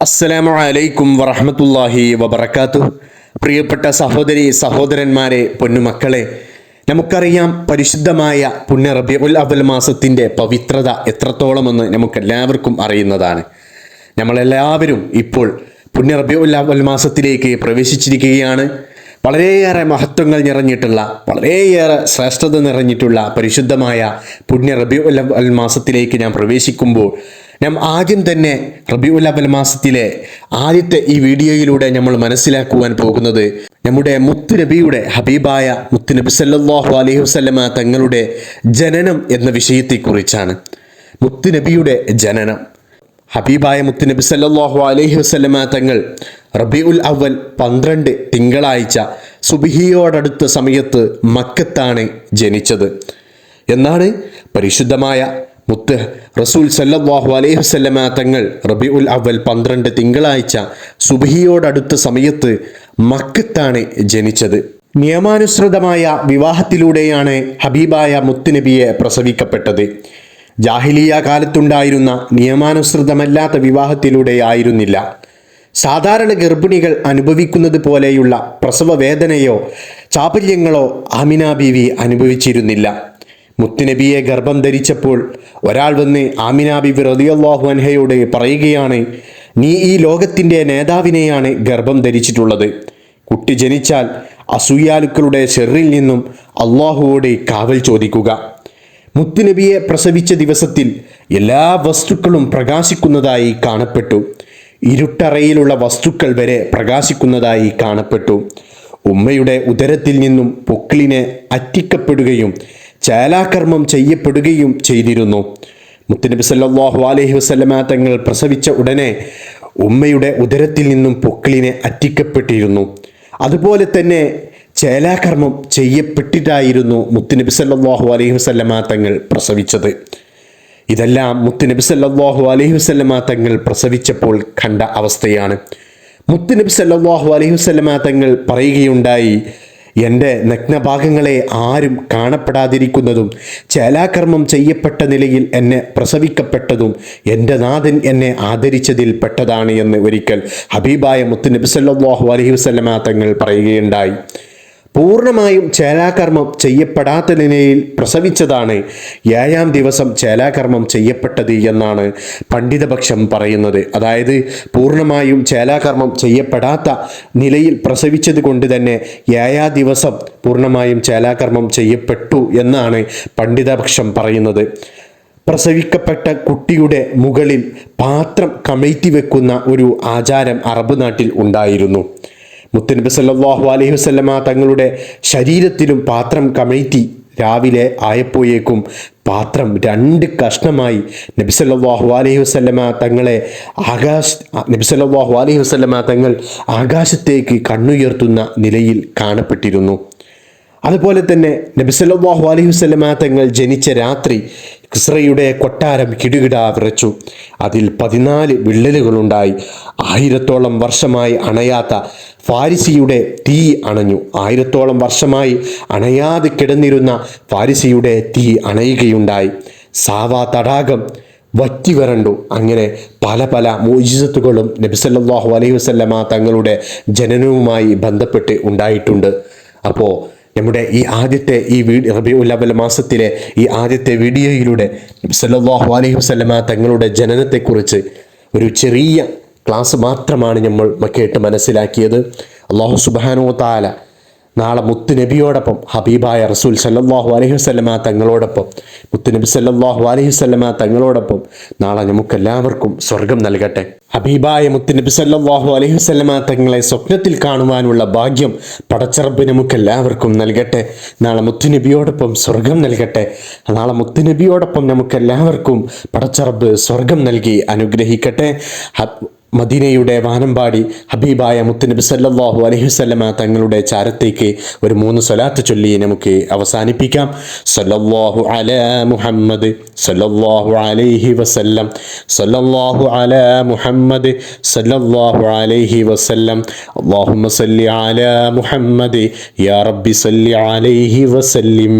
അസ്സലാമു അലൈക്കും വറഹമത്തല്ലാഹി വബർക്കാത്തു പ്രിയപ്പെട്ട സഹോദരി സഹോദരന്മാരെ പൊന്നുമക്കളെ നമുക്കറിയാം പരിശുദ്ധമായ പുണ്യ റബിഉൽ അവൽ മാസത്തിന്റെ പവിത്രത എത്രത്തോളമെന്ന് നമുക്കെല്ലാവർക്കും അറിയുന്നതാണ്. നമ്മളെല്ലാവരും ഇപ്പോൾ പുണ്യ റബിഉൽ അവൽ മാസത്തിലേക്ക് പ്രവേശിച്ചിരിക്കുകയാണ്. വളരെയേറെ മഹത്വങ്ങൾ നിറഞ്ഞിട്ടുള്ള വളരെയേറെ ശ്രേഷ്ഠത നിറഞ്ഞിട്ടുള്ള പരിശുദ്ധമായ പുണ്യ റബിഉൽ അവൽ മാസത്തിലേക്ക് ഞാൻ പ്രവേശിക്കുമ്പോൾ നാം ആദ്യം തന്നെ റബിഉൽ അവൽ മാസത്തിലെ ആദ്യത്തെ ഈ വീഡിയോയിലൂടെ നമ്മൾ മനസ്സിലാക്കുവാൻ പോകുന്നത് നമ്മുടെ മുത്തുനബിയുടെ ഹബീബായ മുത്തുനബി സല്ലാഹു അലൈഹി വസല്ലമ തങ്ങളുടെ ജനനം എന്ന വിഷയത്തെക്കുറിച്ചാണ്. മുത്തുനബിയുടെ ജനനം. ഹബീബായ മുത്തുനബി സല്ലാഹു അലൈഹി വസല്ലമ തങ്ങൾ റബിയുൽ അവൽ പന്ത്രണ്ട് തിങ്കളാഴ്ച സുബിഹിയോടടുത്ത സമയത്ത് മക്കത്താണ് ജനിച്ചത്. എന്നാണ് പരിശുദ്ധമായ മുത്ത് റസൂൽ സല്ലല്ലാഹു അലൈഹി വസല്ലമ തങ്ങൾ റബി ഉൽ അവൽ പന്ത്രണ്ട് തിങ്കളാഴ്ച സുബഹിയോടടുത്ത സമയത്ത് മക്കത്താണ് ജനിച്ചത്. നിയമാനുസൃതമായ വിവാഹത്തിലൂടെയാണ് ഹബീബായ മുത്തുനബിയെ പ്രസവിക്കപ്പെട്ടത്. ജാഹിലിയ കാലത്തുണ്ടായിരുന്ന നിയമാനുസൃതമല്ലാത്ത വിവാഹത്തിലൂടെയായിരുന്നില്ല സാധാരണ ഗർഭിണികൾ അനുഭവിക്കുന്നത് പോലെയുള്ള പ്രസവ വേദനയോ ചാപല്യങ്ങളോ ആമിന ബീവി അനുഭവിച്ചിരുന്നില്ല. മുത്തുനബിയെ ഗർഭം ധരിച്ചപ്പോൾ ഒരാൾ വന്ന് ആമിനാബി റതിയല്ലാഹു അൻഹയോട് പറയുകയാണ് നീ ഈ ലോകത്തിന്റെ നേതാവിനെയാണ് ഗർഭം ധരിച്ചിട്ടുള്ളത്. കുട്ടി ജനിച്ചാൽ അസൂയാലുക്കളുടെ ഷെറിൽ നിന്നും അള്ളാഹുവോട് കാവൽ ചോദിക്കുക. മുത്തുനബിയെ പ്രസവിച്ച ദിവസത്തിൽ എല്ലാ വസ്തുക്കളും പ്രകാശിക്കുന്നതായി കാണപ്പെട്ടു. ഇരുട്ടറയിലുള്ള വസ്തുക്കൾ വരെ പ്രകാശിക്കുന്നതായി കാണപ്പെട്ടു. ഉമ്മയുടെ ഉദരത്തിൽ നിന്നും പൊക്കിളിനെ അറ്റിക്കപ്പെടുകയും ചേലാകർമ്മം ചെയ്യപ്പെടുകയും ചെയ്തിരുന്നു. മുത്തനബി സല്ലാഹു അലഹി വസല്ലമ തങ്ങൾ പ്രസവിച്ച ഉടനെ ഉമ്മയുടെ ഉദരത്തിൽ നിന്നും പൊക്കിളിനെ അറ്റിക്കപ്പെട്ടിരുന്നു. അതുപോലെ തന്നെ ചേലാകർമ്മം ചെയ്യപ്പെട്ടിട്ടായിരുന്നു മുത്തുനബി സല്ലാഹു അലൈഹി വസല്ലമ തങ്ങൾ പ്രസവിച്ചത്. ഇതെല്ലാം മുത്തുനബി സല്ലാഹു അലൈഹി വസല്ലമ തങ്ങൾ പ്രസവിച്ചപ്പോൾ കണ്ട അവസ്ഥയാണ്. മുത്തുനബി സല്ലാഹു അലൈഹി വസല്ലമ തങ്ങൾ പറയുകയുണ്ടായി എന്റെ നഗ്നഭാഗങ്ങളെ ആരും കാണപ്പെടാതിരിക്കുന്നതും ചേലാകർമ്മം ചെയ്യപ്പെട്ട നിലയിൽ എന്നെ പ്രസവിക്കപ്പെട്ടതും എന്റെ നാഥൻ എന്നെ ആദരിച്ചതിൽ പെട്ടതാണ് എന്ന് ഒരിക്കൽ ഹബീബായ മുത്തുനബി സല്ലല്ലാഹു അലഹി വസല്ലമ തങ്ങൾ പറയുകയുണ്ടായി. പൂർണമായും ചേലാകർമ്മം ചെയ്യപ്പെടാത്ത നിലയിൽ പ്രസവിച്ചതാണ് ഏഴാം ദിവസം ചേലാകർമ്മം ചെയ്യപ്പെട്ടത് എന്നാണ് പണ്ഡിതപക്ഷം പറയുന്നത്. അതായത് പൂർണമായും ചേലാകർമ്മം ചെയ്യപ്പെടാത്ത നിലയിൽ പ്രസവിച്ചത് കൊണ്ട് തന്നെ ഏഴാം ദിവസം പൂർണമായും ചേലാകർമ്മം ചെയ്യപ്പെട്ടു എന്നാണ് പണ്ഡിതപക്ഷം പറയുന്നത്. പ്രസവിക്കപ്പെട്ട കുട്ടിയുടെ മുകളിൽ പാത്രം കമഴ്ത്തി വെക്കുന്ന ഒരു ആചാരം അറബ് നാട്ടിൽ ഉണ്ടായിരുന്നു. മുത്തനബി സല്ലാഹു അലൈഹി വസല്ലമ തങ്ങളുടെ ശരീരത്തിലും പാത്രം കമഴ്ത്തി രാവിലെ ആയപ്പോയേക്കും പാത്രം രണ്ട് കഷ്ണമായി നബിസല്ലാഹു അലൈഹി വസല്ലമ തങ്ങളെ ആകാശ നബിസല്ലാഹു അലൈഹി വസല്ലമ തങ്ങൾ ആകാശത്തേക്ക് കണ്ണുയർത്തുന്ന നിലയിൽ കാണപ്പെട്ടിരുന്നു. അതുപോലെ തന്നെ നബിസല്ലാഹു അലൈഹി വസല്ലമ തങ്ങൾ ജനിച്ച രാത്രി ഇസ്രയുടെ കൊട്ടാരം കിടുകിടാ വിറച്ചു. അതിൽ പതിനാല് വിള്ളലുകളുണ്ടായി. ആയിരത്തോളം വർഷമായി അണയാത്ത ഫാരിസിയുടെ തീ അണഞ്ഞു. ആയിരത്തോളം വർഷമായി അണയാതെ കിടന്നിരുന്ന ഫാരിസിയുടെ തീ അണയുകയുണ്ടായി. സാവാ തടാകം വറ്റി വരണ്ടു. അങ്ങനെ പല പല മോജിസത്തുകളും നബിസല്ലാഹു അലൈഹി വസല്ലമ തങ്ങളുടെ ജനനവുമായി ബന്ധപ്പെട്ട് ഉണ്ടായിട്ടുണ്ട്. അപ്പോൾ നമ്മുടെ ഈ ആദ്യത്തെ ഈ വീഡിയോ റബി മാസത്തിലെ ഈ ആദ്യത്തെ വീഡിയോയിലൂടെ സല്ലാഹു അലൈഹി വസ്ലമ തങ്ങളുടെ ജനനത്തെക്കുറിച്ച് ഒരു ചെറിയ ക്ലാസ് മാത്രമാണ് നമ്മൾ കേട്ട് മനസ്സിലാക്കിയത്. അള്ളാഹു സുബാനോ താല നാളെ മുത്തുനബിയോടൊപ്പം ഹബീബായ റസൂൽ സല്ലാഹു അലൈഹി വസല്ലമ തങ്ങളോടൊപ്പം മുത്തുനബി സല്ലാഹു അലൈഹി വസല്ലമ തങ്ങളോടൊപ്പം നാളെ നമുക്കെല്ലാവർക്കും സ്വർഗം നൽകട്ടെ. ഹബീബായ മുത്തുനബി സല്ലാഹു അലൈഹി വസല്ലമ തങ്ങളെ സ്വപ്നത്തിൽ കാണുവാനുള്ള ഭാഗ്യം പടച്ചറബ് നമുക്കെല്ലാവർക്കും നൽകട്ടെ. നാളെ മുത്തുനബിയോടൊപ്പം സ്വർഗം നൽകട്ടെ. നാളെ മുത്തുനബിയോടൊപ്പം നമുക്കെല്ലാവർക്കും പടച്ചറബ് സ്വർഗം നൽകി അനുഗ്രഹിക്കട്ടെ. മദീനയുടെ വാനമ്പാടി ഹബീബായ മുത്തുനബി സല്ലാഹു അലൈഹി വസല്ലമ തങ്ങളുടെ ചാരത്തേക്ക് ഒരു മൂന്ന് സ്വലാത്ത് ചൊല്ലി നമുക്ക് അവസാനിപ്പിക്കാം. സല്ലല്ലാഹു അല മുഹമ്മദ് സല്ലല്ലാഹു അലൈഹി വസല്ലം സല്ലല്ലാഹു അല മുഹമ്മദ് സല്ലല്ലാഹു അലൈഹി വസല്ലം. അല്ലാഹുമ്മ സല്ലി അലാ മുഹമ്മദ് യാ റബ്ബി സല്ലി അലൈഹി വസല്ലിം.